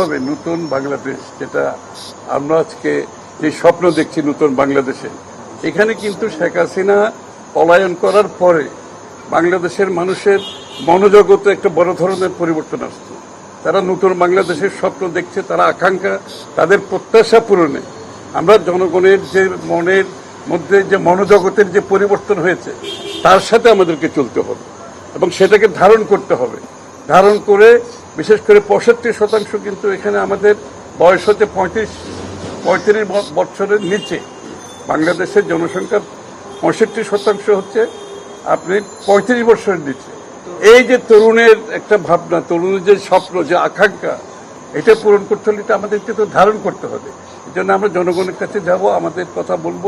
হবে নতুন বাংলাদেশ, যেটা আমরা আজকে যে স্বপ্ন দেখছি নতুন বাংলাদেশে। এখানে কিন্তু শেখ হাসিনা পলায়ন করার পরে বাংলাদেশের মানুষের মনোজগতে একটা বড় ধরনের পরিবর্তন আসছে। তারা নতুন বাংলাদেশের স্বপ্ন দেখছে, তারা আকাঙ্ক্ষা, তাদের প্রত্যাশা পূরণে। আমরা জনগণের যে মনের মধ্যে যে মনোজগতের যে পরিবর্তন হয়েছে, তার সাথে আমাদেরকে চলতে হবে এবং সেটাকে ধারণ করতে হবে। ধারণ করে বিশেষ করে পঁয়ষট্টি শতাংশ কিন্তু এখানে আমাদের বয়স হচ্ছে পঁয়ত্রিশ পঁয়ত্রিশ বছরের নিচে। বাংলাদেশের জনসংখ্যার পঁয়ষট্টি শতাংশ হচ্ছে আপনি পঁয়ত্রিশ বছরের নিচে। এই যে তরুণের একটা ভাবনা, তরুণের যে স্বপ্ন, যে আকাঙ্ক্ষা, এটা পূরণ করতে হলে এটা আমাদেরকে তো ধারণ করতে হবে। এই জন্য আমরা জনগণের কাছে যাব, আমাদের কথা বলব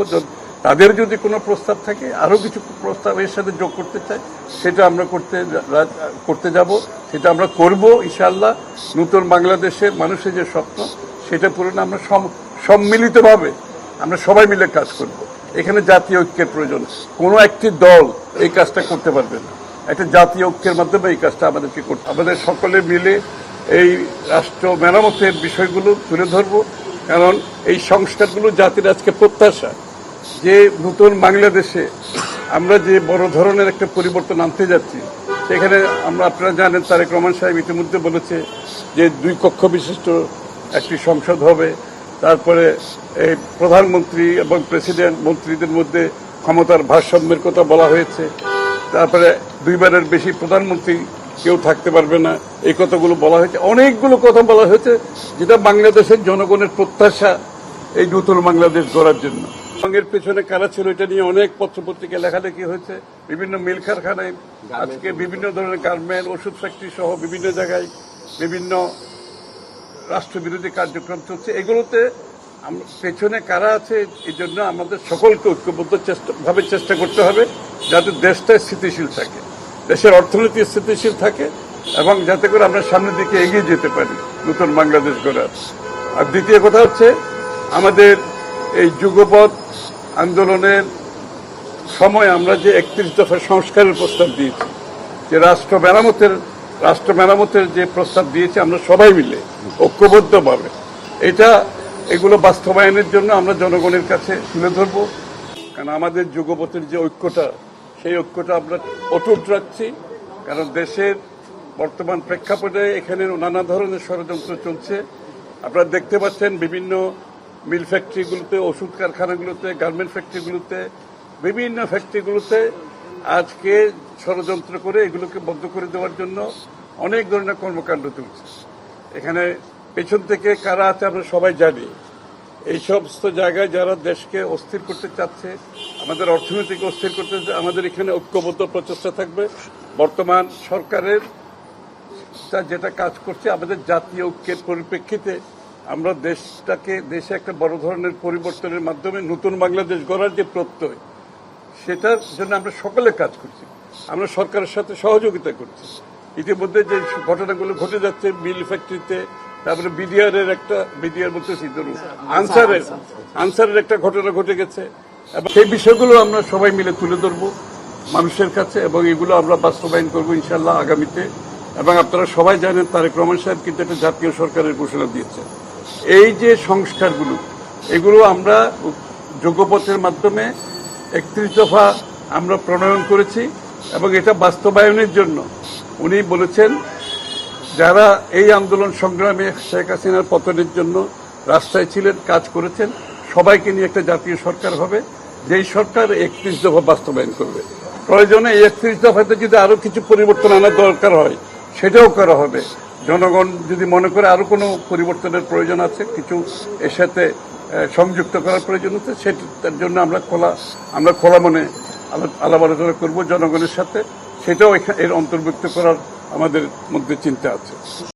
তাদের যদি কোনো প্রস্তাব থাকে আরও কিছু প্রস্তাব এর সাথে যোগ করতে চাই, সেটা আমরা করতে করতে যাব, সেটা আমরা করব, ইনশাআল্লাহ। নতুন বাংলাদেশের মানুষের যে স্বপ্ন, সেটা পূরণে আমরা সম্মিলিতভাবে আমরা সবাই মিলে কাজ করব। এখানে জাতীয় ঐক্যের প্রয়োজন। কোনো একটি দল এই কাজটা করতে পারবে না। একটা জাতীয় ঐক্যের মাধ্যমে এই কাজটা আমাদেরকে করতে আমাদের সকলে মিলে এই রাষ্ট্র মেরামতের বিষয়গুলো তুলে ধরব। কারণ এই সংস্কারগুলো জাতির আজকে প্রত্যাশা। যে নতুন বাংলাদেশে আমরা যে বড় ধরনের একটা পরিবর্তন আনতে যাচ্ছি, সেখানে আমরা আপনারা জানেন তারেক রহমান সাহেব ইতিমধ্যে বলেছে যে দুই কক্ষ বিশিষ্ট একটি সংসদ হবে। তারপরে এই প্রধানমন্ত্রী এবং প্রেসিডেন্ট মন্ত্রীদের মধ্যে ক্ষমতার ভারসাম্যের কথা বলা হয়েছে। তারপরে দুইবারের বেশি প্রধানমন্ত্রী কেউ থাকতে পারবে না, এই কথাগুলো বলা হয়েছে। অনেকগুলো কথা বলা হয়েছে, যেটা বাংলাদেশের জনগণের প্রত্যাশা এই নতুন বাংলাদেশ গড়ার জন্য। রঙের পেছনে কারা ছিল এটা নিয়ে অনেক পত্রপত্রিকায় লেখালেখি হয়েছে। বিভিন্ন মিল কারখানায়, আজকে বিভিন্ন ধরনের গার্মেন্ট, ওষুধ ফ্যাক্টরি সহ বিভিন্ন জায়গায় বিভিন্ন রাষ্ট্রবিরোধী কার্যক্রম চলছে। এগুলোতে পেছনে কারা আছে, এই জন্য আমাদের সকলকে ঐক্যবদ্ধ ভাবে চেষ্টা করতে হবে যাতে দেশটা স্থিতিশীল থাকে, দেশের অর্থনীতি স্থিতিশীল থাকে এবং যাতে করে আমরা সামনের দিকে এগিয়ে যেতে পারি নতুন বাংলাদেশ গড়ার। আর দ্বিতীয় কথা হচ্ছে আমাদের এই যুগপৎ আন্দোলনের সময় আমরা যে একত্রিশ দফা সংস্কারের প্রস্তাব দিয়েছি, যে রাষ্ট্র মেরামতের রাষ্ট্র মেরামতের যে প্রস্তাব দিয়েছি, আমরা সবাই মিলে, ঐক্যবদ্ধভাবে। এটা এগুলো বাস্তবায়নের জন্য আমরা জনগণের কাছে তুলে ধরব। কারণ আমাদের যুগপথের যে ঐক্যটা, সেই ঐক্যটা আমরা অটুট রাখছি। কারণ দেশের বর্তমান প্রেক্ষাপটে এখানে নানা ধরনের ষড়যন্ত্র চলছে। আপনারা দেখতে পাচ্ছেন বিভিন্ন মিল ফ্যাক্টরিগুলোতে, ওষুধ কারখানাগুলোতে, গার্মেন্ট ফ্যাক্টরিগুলোতে, বিভিন্ন ফ্যাক্টরিগুলোতে আজকে ষড়যন্ত্র করে এগুলোকে বন্ধ করে দেওয়ার জন্য অনেক ধরনের কর্মকাণ্ড চলছে। এখানে পেছন থেকে কারা আছে আমরা সবাই জানি। এই সমস্ত জায়গায় যারা দেশকে অস্থির করতে চাচ্ছে, আমাদের অর্থনীতিকে অস্থির করতে আমাদের এখানে ঐক্যবদ্ধ প্রচেষ্টা থাকবে। বর্তমান সরকারের যেটা কাজ করছে, আমাদের জাতীয় ঐক্যের পরিপ্রেক্ষিতে আমরা দেশটাকে দেশে একটা বড় ধরনের পরিবর্তনের মাধ্যমে নতুন বাংলাদেশ গড়ার যে প্রত্যয় সেটার জন্য আমরা সকলে কাজ করছি। আমরা সরকারের সাথে সহযোগিতা করছি। ইতিমধ্যে যে ঘটনাগুলো ঘটে যাচ্ছে মিল ফ্যাক্টরিতে তারপরে বিডিআর এর একটা বিডিআর বলতে ধরুন আনসারের আনসারের একটা ঘটনা ঘটে গেছে। এবং সেই বিষয়গুলো আমরা সবাই মিলে তুলে ধরবো মানুষের কাছে এবং এগুলো আমরা বাস্তবায়ন করব ইনশাল্লাহ আগামীতে। এবং আপনারা সবাই জানেন তারেক রহমান সাহেব কিন্তু একটা জাতীয় সরকারের ঘোষণা দিয়েছে এই যে সংস্কারগুলো, এগুলো আমরা যোগ্যপথের মাধ্যমে একত্রিশ দফা আমরা প্রণয়ন করেছি এবং এটা বাস্তবায়নের জন্য উনি বলেছেন, যারা এই আন্দোলন সংগ্রামে শেখ হাসিনার পতনের জন্য রাস্তায় ছিলেন, কাজ করেছেন, সবাইকে নিয়ে একটা জাতীয় সরকার হবে, যেই সরকার একত্রিশ দফা বাস্তবায়ন করবে। প্রয়োজনে একত্রিশ দফাতে যদি আরও কিছু পরিবর্তন আনার দরকার হয়, সেটাও করা হবে। জনগণ যদি মনে করে আরও কোনো পরিবর্তনের প্রয়োজন আছে, কিছু এর সাথে সংযুক্ত করার প্রয়োজন আছে, সেটার জন্য আমরা খোলা আমরা খোলা মনে আলাপ আলোচনা করব জনগণের সাথে। সেটাও এর অন্তর্ভুক্ত করার আমাদের মধ্যে চিন্তা আছে।